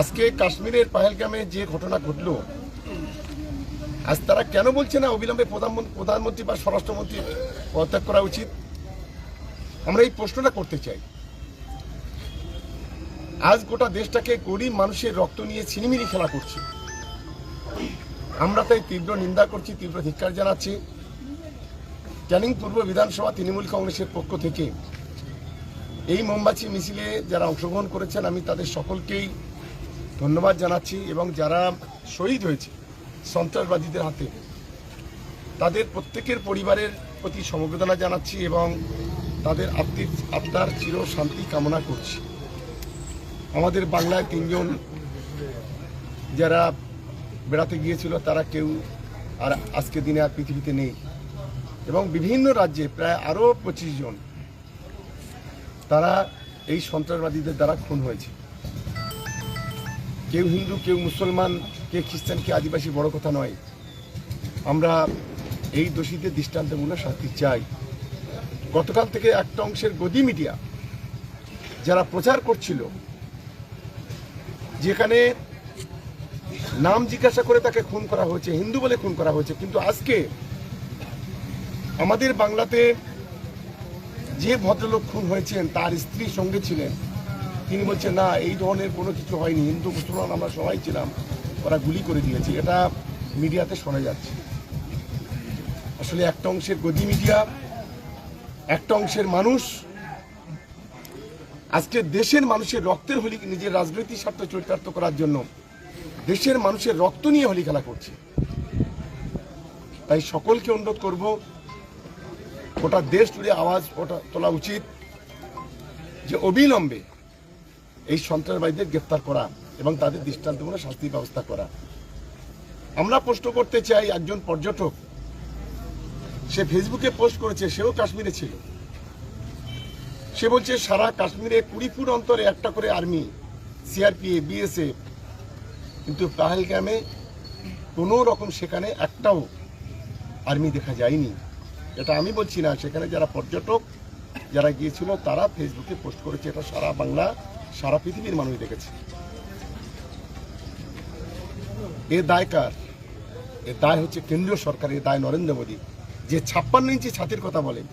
আজকে কাশ্মীরের পাহেলগামে যে ঘটনা ঘটলো, আজ তারা কেন বলছে না অবিলম্বে প্রধানমন্ত্রী প্রধানমন্ত্রী বা স্বরাষ্ট্রমন্ত্রী পদত্যাগ করা উচিত? আমরা এই প্রশ্নটা করতে চাই। আজ গোটা দেশটাকে গরিব মানুষের রক্ত নিয়ে ছিনিমিনি খেলা করছে। আমরা তাই তীব্র নিন্দা করছি, তীব্র ধিক্কার জানাচ্ছি। ক্যানিং পূর্ব বিধানসভা তৃণমূল কংগ্রেসের পক্ষ থেকে এই মোমবাতি মিছিলে যারা অংশগ্রহণ করেছেন, আমি তাদের সকলকেই ধন্যবাদ জানাচ্ছি এবং যারা শহীদ হয়েছে সন্ত্রাসবাদীদের হাতে, তাদের প্রত্যেকের পরিবারের প্রতি সমবেদনা জানাচ্ছি এবং তাদের আত্মীর আত্মার চির শান্তি কামনা করছি। আমাদের বাংলায় তিনজন যারা বেড়াতে গিয়েছিল, তারা কেউ আর আজকে দিনে আর পৃথিবীতে নেই। এবং বিভিন্ন রাজ্যে প্রায় আরও পঁচিশ জন, তারা এই সন্ত্রাসবাদীদের দ্বারা খুন হয়েছে। কেউ হিন্দু, কেউ মুসলমান কে খ্রিস্টান কে আদিবাসী বড় কথা নয়। আমরা এই দোষীদের দৃষ্টান্তমূলক শাস্তি চাই। গতকাল থেকে একটা অংশের গদি মিডিয়া যারা প্রচার করছিল, যেখানে নাম জিজ্ঞাসা করে তাকে খুন করা হয়েছে, হিন্দু বলে খুন করা হয়েছে, কিন্তু আজকে আমাদের বাংলাতে যে ভদ্রলোক খুন হয়েছেন, তার স্ত্রী সঙ্গে ছিলেন। তিনি বলছেন, না, এই ধরনের কোনো কিছু হয়নি। হিন্দু, মুসলমান আমরা সবাই ছিলাম। ওরা গুলি করে দিয়েছে। এটা মিডিয়াতে শোনা যাচ্ছে। আসলে একটা অংশের গদি মিডিয়া, একটা অংশের মানুষ। আজকে দেশের মানুষের রক্তের হোলি নিজের রাজনৈতিক স্বার্থ চরিতার্থ করার জন্য দেশের মানুষের রক্ত নিয়ে হোলি খেলা করছে। তাই সকলকে অনুরোধ করব, গোটা দেশ জুড়ে আওয়াজ ওঠা তোলা উচিত যে অবিলম্বে এই সন্ত্রাসবাদীদের গ্রেপ্তার করা এবং তাদের দৃষ্টান্তমূলক শাস্তির ব্যবস্থা করা। আমরা প্রশ্ন করতে চাই একজন পর্যটক। সে ফেসবুকে পোস্ট করেছে, সেও কাশ্মীরে ছিল। সে বলছে, সারা কাশ্মীরে কুড়ি ফুট অন্তরে একটা করে আর্মি, সিআরপিএফ, বিএসএফ, কিন্তু পাহেলগ্রামে কোনো রকম সেখানে একটাও আর্মি দেখা যায়নি। এটা আমি বলছি না। সেখানে যারা পর্যটক যারা গিয়েছিল, তারা ফেসবুকে পোস্ট করেছে, এটা সারা বাংলা। সারা পৃথিবীর মানুষ দেখেছে। এ দায় কার? এ দায় হচ্ছে কেন্দ্রীয় সরকারের দায় নরেন্দ্র মোদী। যে ছাপ্পান্ন ইঞ্চি ছাতির কথা বলেন,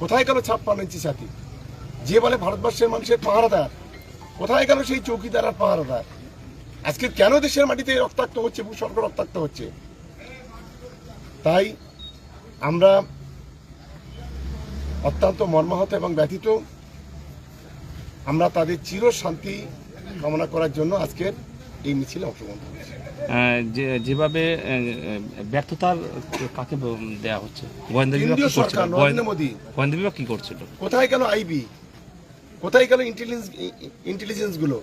কোথায় গেল ছাপ্পান্ন ইঞ্চি ছাতি? যে বলে ভারতবর্ষের মানুষের পাহারাদার, কোথায় গেল সেই চৌকিদার আর পাহারাদার? আজকে কেন দেশের মাটিতে রক্তাক্ত হচ্ছে ভূস্বর্গ রক্তাক্ত হচ্ছে? তাই আমরা অত্যন্ত মর্মাহত এবং ব্যথিত আমরা তাদের চির শান্তি কামনা করার জন্য আজকের এই মিছিলে অংশগ্রহণ করেছি। যে- যেভাবে ব্যর্থতার কাকে দেয়া হচ্ছে? গোয়েন্দা কি করছিল? কোথায় গেল আইবি? কোথায় গেল ইন্টেলিজেন্স ইন্টেলিজেন্সগুলো?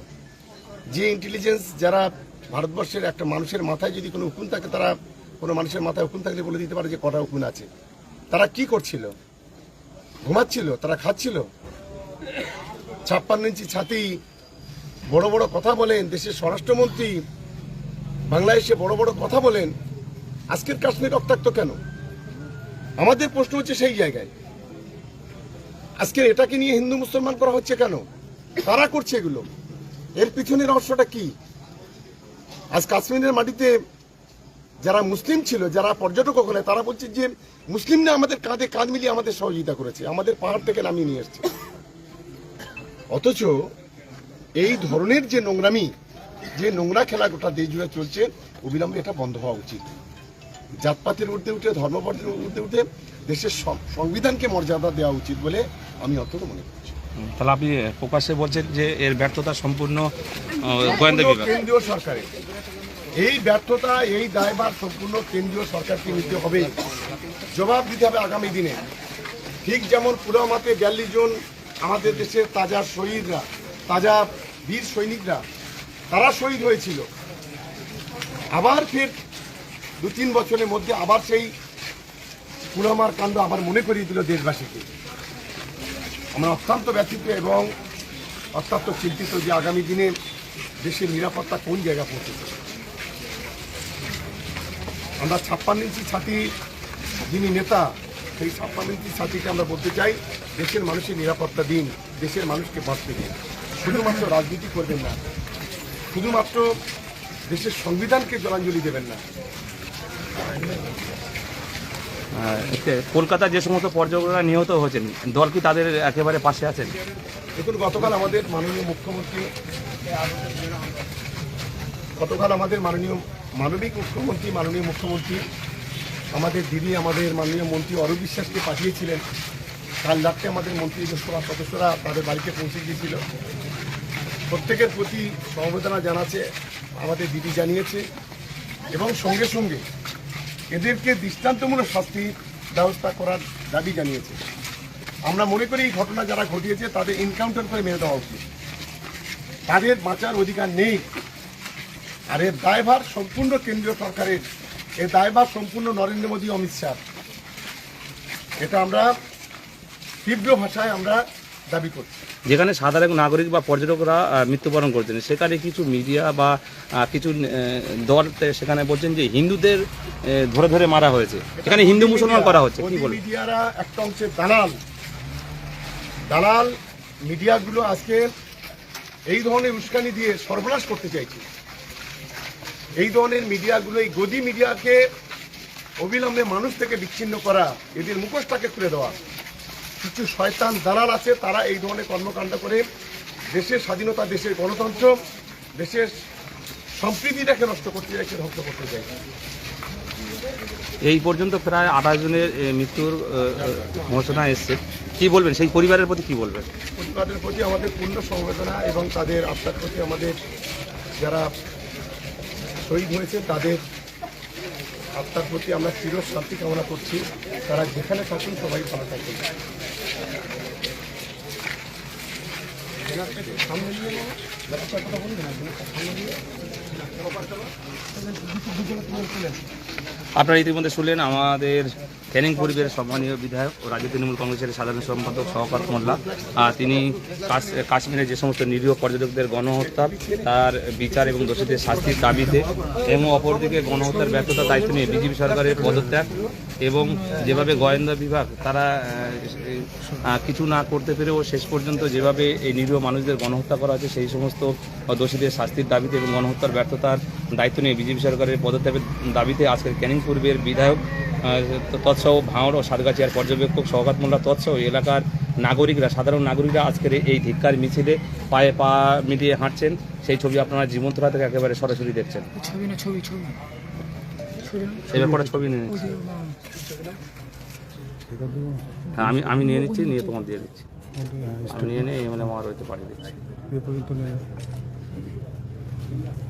যে ইন্টেলিজেন্স যারা ভারতবর্ষের একটা মানুষের মাথায় যদি কোনো উকুন থাকে তারা কোনো মানুষের মাথায় উকুন থাকলে বলে দিতে পারে যে কটা উকুন আছে। তারা কি করছিল? ঘুমাচ্ছিল? তারা খাচ্ছিল? ছাপ্পান্ন ইঞ্চি ছাতি, বড় বড় কথা বলেন, দেশের স্বরাষ্ট্রমন্ত্রী বাংলাদেশে বড় বড় কথা বলেন। আজকের কাশ্মীর রক্তাক্ত কেন? আমাদের প্রশ্ন হচ্ছে সেই জায়গায়। আজকে এটাকে নিয়ে হিন্দু মুসলমান করা হচ্ছে কেন? কারা করছে এগুলো? এর পিছনে রহস্যটা কি? আজ কাশ্মীরের মাটিতে যারা মুসলিম ছিল, যারা পর্যটক ওখানে, তারা বলছে যে মুসলিমরা আমাদের কাঁধে কাঁধ মিলিয়ে আমাদের সহযোগিতা করেছে, আমাদের পাহাড় থেকে নামিয়ে নিয়ে এসছে। অথচ এই ধরনের যে নোংরামি যে নোংরা খেলা গোটা দেশ জুড়ে চলছে অবিলম্বে এটা বন্ধ হওয়া উচিত। জাতপাতের ঊর্ধ্বে উঠে ধর্মপথের ঊর্ধ্বে উঠে দেশের সংবিধানকে মর্যাদা দেওয়া উচিত বলে আমি অন্তত মনে করছি। তাহলে আপনি প্রকাশ্যে বলছেন যে এর ব্যর্থতা সম্পূর্ণ গোয়েন্দা বিভাগ। কেন্দ্রীয় সরকারের। এই ব্যর্থতা এই দায়ভার সম্পূর্ণ কেন্দ্রীয় সরকারকে নিতে হবে। জবাব দিতে হবে আগামী দিনে। ঠিক যেমন পুলওয়ামাতে বিয়াল্লিশ জন আমাদের দেশের তাজা শহীদরা, তাজা বীর সৈনিকরা, তারা শহীদ হয়েছিল। আবার ফের দু তিন বছরের মধ্যে আবার সেই পুলওয়ামার কাণ্ড আবার মনে করিয়ে দিল দেশবাসীকে। আমরা অত্যন্ত ব্যথিত এবং অত্যন্ত চিন্তিত যে আগামী দিনে দেশের নিরাপত্তা কোন জায়গা পৌঁছেছে আমরা ছাপ্পান্ন ইঞ্চি ছাতি যিনি নেতা সেই ইঞ্চি ছাতিকে আমরা বলতে চাই দেশের মানুষের নিরাপত্তা দিন দেশের মানুষকে বাঁচতে দিন। শুধুমাত্র রাজনীতি করবেন না শুধুমাত্র দেশের সংবিধানকে জলাঞ্জলি দেবেন না। কলকাতায় যে সমস্ত পর্যটকরা নিহত হয়েছেন দল কি তাদের একেবারে পাশে আছেন? দেখুন গতকাল আমাদের মাননীয় মুখ্যমন্ত্রী গতকাল আমাদের মাননীয় মানবিক মুখ্যমন্ত্রী মাননীয় মুখ্যমন্ত্রী আমাদের দিদি, আমাদের মাননীয় মন্ত্রী অরূপ বিশ্বাসকে পাঠিয়েছিলেন। কাল রাত্রে আমাদের মন্ত্রী সভা সদস্যরা তাদের বাড়িতে পৌঁছে গিয়েছিল। প্রত্যেকের প্রতি সমবেদনা জানাচ্ছে, আমাদের দিদি জানিয়েছে এবং সঙ্গে সঙ্গে এদেরকে দৃষ্টান্তমূলক শাস্তির ব্যবস্থা করার দাবি জানিয়েছে। আমরা মনে করি এই ঘটনা যারা ঘটিয়েছে, তাদের এনকাউন্টার করে মেরে দেওয়া উচিত। তাদের বাঁচার অধিকার নেই। আর এর দায়ভার সম্পূর্ণ কেন্দ্রীয় সরকারের এর দায়ভার সম্পূর্ণ নরেন্দ্র মোদী অমিত শাহ। এটা আমরা তীব্র ভাষায় আমরা দাবি করছি। যেখানে সাধারণ নাগরিক বা পর্যটকরা মৃত্যুবরণ করছেন। সেখানে কিছু মিডিয়া বা কিছু দল সেখানে বলছেন যে হিন্দুদের ধরে ধরে মারা হয়েছে। এখানে হিন্দু মুসলমান করা হচ্ছে কি মিডিয়ারা একটা অংশের দালাল। দালাল মিডিয়াগুলো আজকে এই ধরনের উস্কানি দিয়ে সর্বনাশ করতে চাইছে। এই ধরনের মিডিয়াগুলো এই গদি মিডিয়াকে অবিলম্বে মানুষ থেকে বিচ্ছিন্ন করা এদের মুখোশটাকে খুলে দেওয়া। কিছু শয়তান দালাল আছে তারা এই ধরনের কর্মকাণ্ড করে দেশের স্বাধীনতা দেশের গণতন্ত্র দেশের সম্প্রীতিটাকে নষ্ট করতে চাইছে ধ্বংস করতে চাইছে এই পর্যন্ত প্রায় আঠাশ জনের মৃত্যুর ঘোষণা এসছে। কি বলবেন? সেই পরিবারের প্রতি কি বলবেন? পরিবারের প্রতি আমাদের পূর্ণ সমবেদনা এবং তাদের আত্মার প্রতি আমাদের যারা শহীদ হয়েছে, তাদের আত্মার প্রতি আমরা চির শান্তি কামনা করছি। তারা যেখানে থাকুন, সবাই ভালো থাকুন। সামনে নিয়ে আপনারা ইতিমধ্যে শুনলেন আমাদের ক্যানিং পরিবারের সম্মানীয় বিধায়ক ও রাজ্য তৃণমূল কংগ্রেসের সাধারণ সম্পাদক সহকার মোল্লা। তিনি কাশ- কাশ্মীরে যে সমস্ত নিরীহ পর্যটকদের গণহত্যা, তার বিচার এবং দোষীদের শাস্তির দাবিতে এবং অপরদিকে গণহত্যার ব্যর্থতা দায়িত্ব নিয়ে বিজেপি সরকারের পদত্যাগ এবং যেভাবে গোয়েন্দা বিভাগ তারা কিছু না করতে পেরেও শেষ পর্যন্ত যেভাবে এই নিরীহ মানুষদের গণহত্যা করা হচ্ছে সেই সমস্ত দোষীদের শাস্তির দাবিতে এবং গণহত্যার ব্যর্থতার দায়িত্ব নিয়ে বিজেপি সরকারের পদত্যাগের দাবিতে আজকের ক্যানিং পূর্বের বিধায়ক তৎসহ ভাঁড় ও সাতগাছিয়ার পর্যবেক্ষক সৌগাত মোল্লা তৎসহ এলাকার নাগরিকরা সাধারণ নাগরিকরা আজকের এই ধিক্কার মিছিলে পায়ে পা মিলিয়ে হাঁটছেন। সেই ছবি আপনারা জীবন্তরা থেকে একেবারে সরাসরি দেখছেন। ছবি না ছবি ছবি। ছবি ব্যাপারে ছবি। নিয়ে নিচ্ছি হ্যাঁ আমি আমি নিয়ে নিচ্ছি নিয়ে তোমার দিয়ে দিচ্ছি। আমি নিয়ে নিয়ে এমএলএ আমার হইতে পাঠিয়ে দিচ্ছি। ঠিক আছে